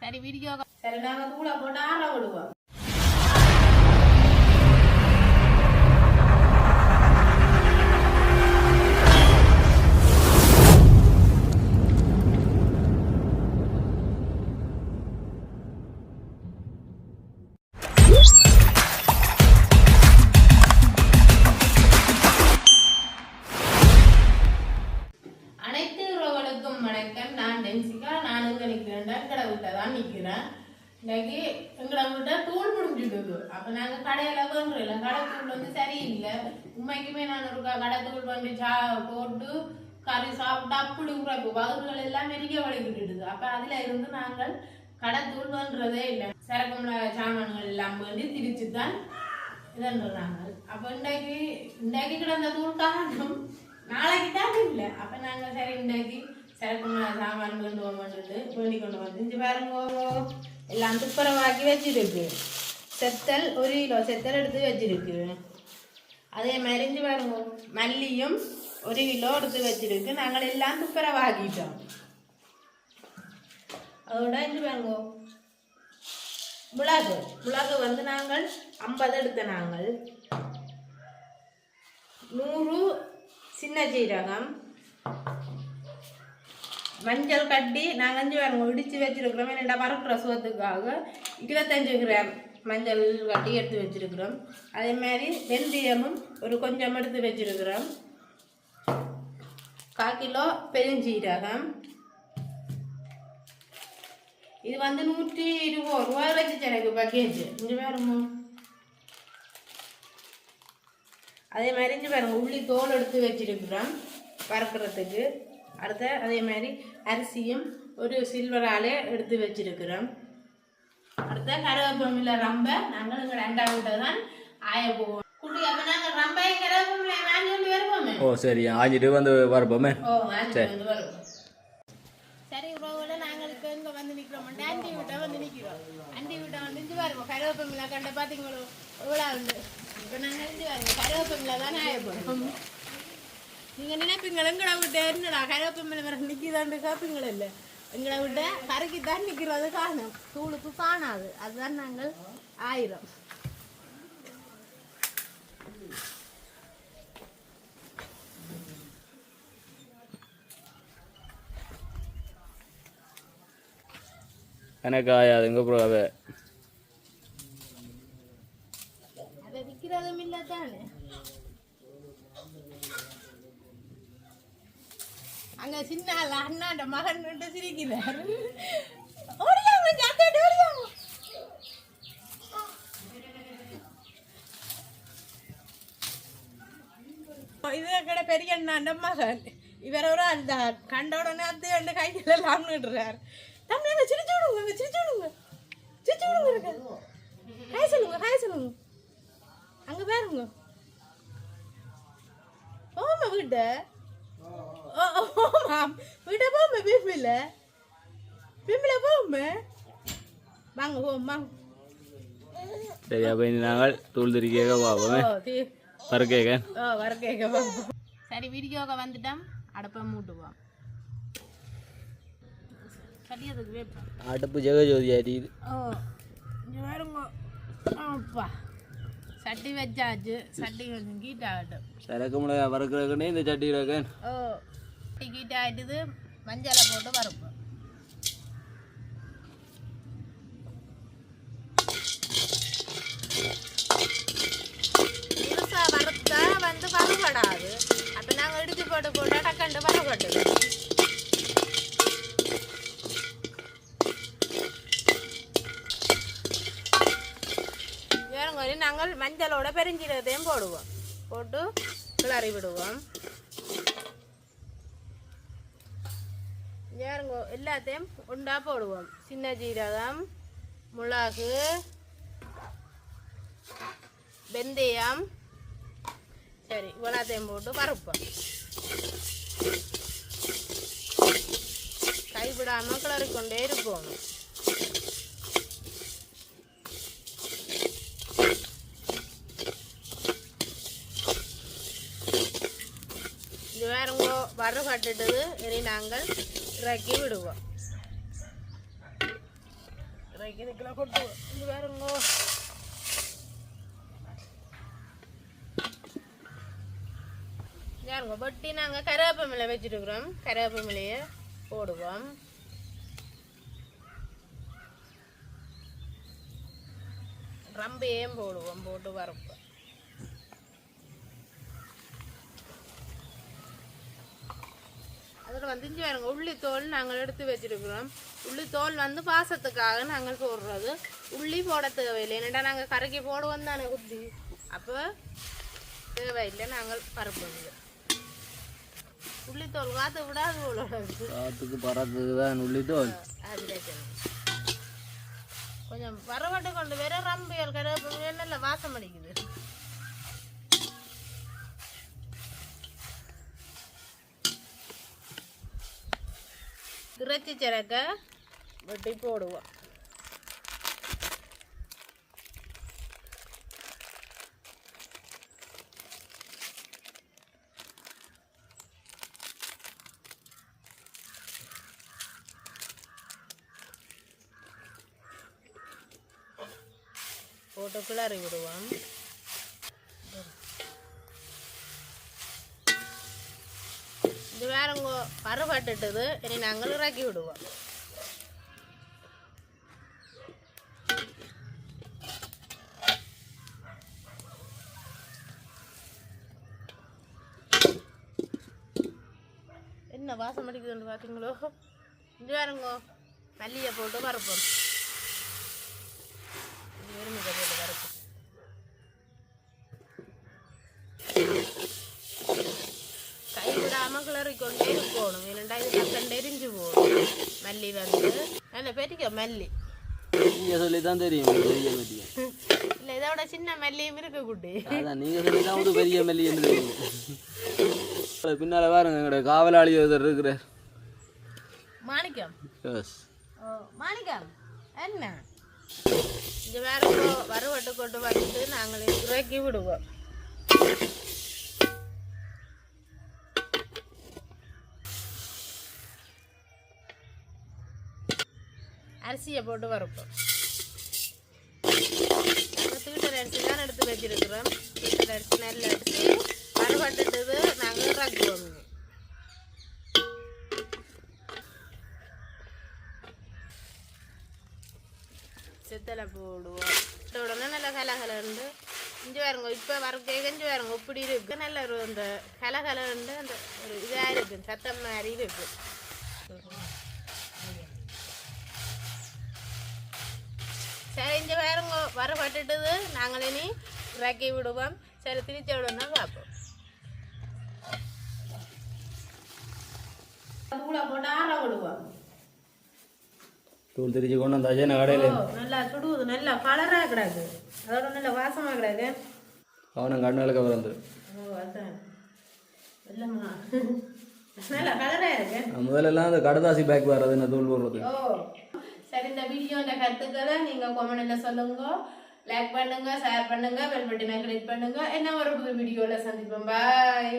சரி வீடியோ சரி நாங்க கூட போட்டு ஆற விடுவோம். வணக்கம் நான் டென்சிகா நிற்கிறேன்டா எங்க கடை விட்ட தான் நிற்கிறேன் இன்னைக்கு எங்களை விட்ட தூள் முடிஞ்சுடுது அப்போ நாங்கள் கடையில் பண்ணுறோம் கடை தூள் வந்து சரியில்லை. உண்மைக்குமே நான் ஒரு க- பண்ணி சா போட்டு கறி சாப்பிட்டு அப்படி இப்போ பகுதிகள் எல்லாம் மெரிக்க வலிக்கிட்டுடுது அப்போ அதில் இருந்து நாங்கள் கடை பண்ணுறதே இல்லை. சரக்கு சாமான்கள் எல்லாம் வேண்டி திரிச்சு தான் இதன்றாங்க அப்போ இன்றைக்கு இன்றைக்கு கிடந்த தூள் காரணம் நாளைக்கு தான் இல்லை. அப்போ நாங்கள் சரி இன்றைக்கு சரக்கு சாமான் கொண்டு வந்துட்டு வேண்டி கொண்டு வந்து இஞ்சி பாருங்க எல்லாம் துப்புரவாக்கி வச்சிருக்கு. செத்தல் ஒரு கிலோ செத்தல் எடுத்து வச்சிருக்கு. அதே மாதிரி இஞ்சி பாருங்க மல்லியும் ஒரு கிலோ எடுத்து வச்சிருக்கு. நாங்கள் எல்லாம் துப்புரவாக்கிட்டோம். அதோட இஞ்சி பாருங்க. மிளகு மிளகு வந்து நாங்கள் ஐம்பது எடுத்த நாங்கள். நூறு சின்ன ஜீரகம் மஞ்சள் கட்டி நாங்கள் அஞ்சு பாருங்க இடித்து வச்சுருக்கிறோம். என்னடா பரப்புற சோத்துக்காக இருபத்தஞ்சு கிராம் மஞ்சள் கட்டி எடுத்து வச்சுருக்கிறோம். அதே மாதிரி வெந்தயமும் ஒரு கொஞ்சம் எடுத்து வச்சுருக்கிறோம். கால் கிலோ பெருஞ்சீரகம். இது வந்து நூற்றி இருபது ரூபா. வச்சுச்சு எனக்கு பக்கேஜ் இங்கே பாருங்க. அதே மாதிரி இங்கே பாருங்க. உள்ளி தோல் எடுத்து வச்சிருக்கிறோம். பறக்கிறதுக்கு அடுத்த அதே மாதிரி அரிசியும் ஒரு சில்வராலே எடுத்து வச்சிருக்கிறோம். அடுத்த கருவேப்பமில்ல ரம்ப நாங்கள் இங்கே ரெண்டாவது தான் ஆய போவோம். கருவேப்பமில்லை வருவோமே? ஓ சரி ஆஞ்சிட்டு வந்து வரப்போமே? வருவோம். சரி உறவுல நாங்கள் இப்போ இங்க வந்து நிக்கிறோம். ஆண்டி வீட்டை வந்து நிக்கிறோம். ஆண்டி வீட்டை வந்து இஞ்சி பாருங்க கருவேப்பிலை கண்ட பாத்தீங்களோ? எவ்வளோ உண்டு. இப்போ நாங்கள் இஞ்சி தான் ஆயப்போம் நீங்க நினைப்பீங்க எங்கடா விட்டு என்னடா? கருவேப்பிலை வர நிக்கிதாண்டு காப்பீங்களா இல்லை எங்களை விட்ட? கரைக்கு தான் நிக்கிறது காணும் தூளுக்கு காணாது அதுதான் நாங்கள் ஆயிரம். எனக்கு ப்ரோ அவ அதை விற்கிறதும் இல்லை தானே அங்க சின்ன அண்ணாண்ட மகன் கிட்ட சிரிக்கிறார். ஓடியாங்க ஜாத்தேட்டு ஓடியாங்க. இது கடை பெரிய அண்ணாண்ட மகன். இவர் ஒரு அந்த கண்ட உடனே அது ரெண்டு கையில லாம்னுடுறார் தம்பி அங்க சிரிச்சு விடுங்க அங்க சிரிச்சு விடுங்க. சிரிச்சு விடுங்க இருக்கு ஹாய் சொல்லுங்க ஹாய் சொல்லுங்க. அங்க பாருங்க. ஓமா வீட்ட. ஓமா வீட்ட போமா பிம்பில பிம்பில போமா வாங்க போம் வாங்க சரி அப்போ நாங்கள் தூள் திருக்கியாக பார்ப்போமே பருக்கேக ஓ வர கேட்க வாங்க சரி வீடியோக்கு வந்துட்டோம். அடப்பை மூட்டுவோம். அடுப்பு ஜெகஜோதி அரியுது ஓ இங்கே பாருங்க. அப்பா. சட்டி வச்சாச்சு. சட்டி கொஞ்சம் கீட் ஆகட்டும். சரக்கு மிளகா வறுக்கிறதுக்குன்னே இந்த சட்டி இருக்கேன் ஓ. சட்டி ஆகிட்டுது மஞ்சளை போட்டு வறுப்போம் முழுசா வறுத்தா வந்து வறுபடாது அப்போ நாங்கள் இடிச்சு போட்டு போட்டு டக்கண்டு வறுபட்டுது நாங்கள் மஞ்சளோட பெருஞ்சீரகத்தையும் போடுவோம். போட்டு கிளறி விடுவோம். வேறுங்கோ எல்லாத்தையும் உண்டா போடுவோம் சின்ன ஜீரகம் மிளகு வெந்தயம் சரி இவ்வளோத்தையும் போட்டு பருப்போம் கைவிடாமல் கிளறிக்கொண்டே இருப்போம் இது வேறங்கோ வறுபட்டுட்டது இனி நாங்கள் இறக்கி விடுவோம் இறக்கி இதுக்குள்ள கொட்டுவோம் இது பாருங்கோ பாருங்க பட்டி நாங்கள் கருவேப்பமில்லை வச்சுருக்குறோம் கருவேப்பமில்லையை போடுவோம் ரம்பையும் போடுவோம் போட்டு வரப்போம் வந்து இஞ்சி பாருங்க உள்ளி தோல் நாங்கள் எடுத்து வச்சிருக்கிறோம். உள்ளி தோல் வந்து பாசத்துக்காக நாங்கள் போடுறது. உள்ளி போட தேவையில்லை. என்னடா நாங்கள் கரைக்கி போடுவோம் தானே குத்தி அப்போ தேவையில்லை நாங்கள் பருப்புங்க உள்ளி தோல் காற்று விடாது உள்ளது காற்றுக்கு பறத்துக்கு தான் உள்ளிட்டு அது பிரச்சனை கொஞ்சம் வரவட்டை கொண்டு வேற ரம்பியல் நல்ல வாசம் அடிக்குது. இறைச்சி சிறக்க வெட்டி போடுவோம் போட்டு கிளறி விடுவோம் இது வேறங்க பருவட்டுட்டது. இனி நாங்கள் இறக்கி விடுவோம். என்ன வாசம் அடிக்குதுன்னு பார்த்தீங்களோ இது வேறுங்கோ மல்லியை போட்டு வறுப்போம் இது போட்டு வறுப்போம் விடாம கிளறி கொண்டே இருக்கணும் இல்லைண்டா இது டக்கண்டு எரிஞ்சு போகும் மல்லி வந்து நல்ல பெரிய மல்லி நீங்கள் சொல்லி தான் தெரியும் பெரிய மெல்லிய இல்லை இதோட சின்ன மல்லியும் இருக்கு குட்டி அதான் நீங்கள் சொல்லி தான் ஒரு பெரிய மெல்லி என்று பின்னால் பாருங்க எங்களோட காவலாளி ஒருத்தர் இருக்கிறார் மாணிக்கம் எஸ் ஓ மாணிக்கம் என்ன இங்கே வேற வறுவட்டு கொண்டு வந்து நாங்கள் இறக்கி விடுவோம் அரிசியை போட்டு வறுப்போம். நாங்கள் தீட்டர் அரிசி தான் எடுத்து வச்சிருக்கிறோம். தீட்டர் அரிசி நல்ல அரிசி வறுபட்டுட்டது நாங்கள் இறக்குவோம் செத்தலை போடுவோம். உடனே நல்லா கலகலண்டு இஞ்சி பாருங்க இப்போ வறுக்க கஞ்சி பாருங்க இப்படி இருக்குது நல்ல ஒரு அந்த கலகலண்டு அந்த ஒரு இதாக இருக்கும் சத்தம் மாதிரி இருக்கும் சரி இஞ்சி பாருங்க வரப்பட்டுட்டது நாங்கள் இனி இறக்கி விடுவோம். சரி திருச்சி விடுவோம்னா பார்ப்போம். தூளை போட்டு ஆற விடுவோம். தூள் திரிச்சு கொண்டு வந்தாச்சு நான் கடையில். நல்லா சுடுவது நல்லா கலரா கிடக்கு. அதோட நல்ல வாசமா கிடக்கு. அவனும் கண்ணுகளுக்கு பிறந்து முதல்லலாம் அந்த கடதாசி பேக் வர்றது என்ன தூள் போடுறது? ஓ சரி இந்த வீடியோட கருத்துக்களை நீங்கள் கமெண்ட்ல சொல்லுங்க. லைக் பண்ணுங்க ஷேர் பண்ணுங்க பெல் பட்டனை கிளிக் பண்ணுங்க. என்ன ஒரு புது வீடியோவில் சந்திப்போம். பாய்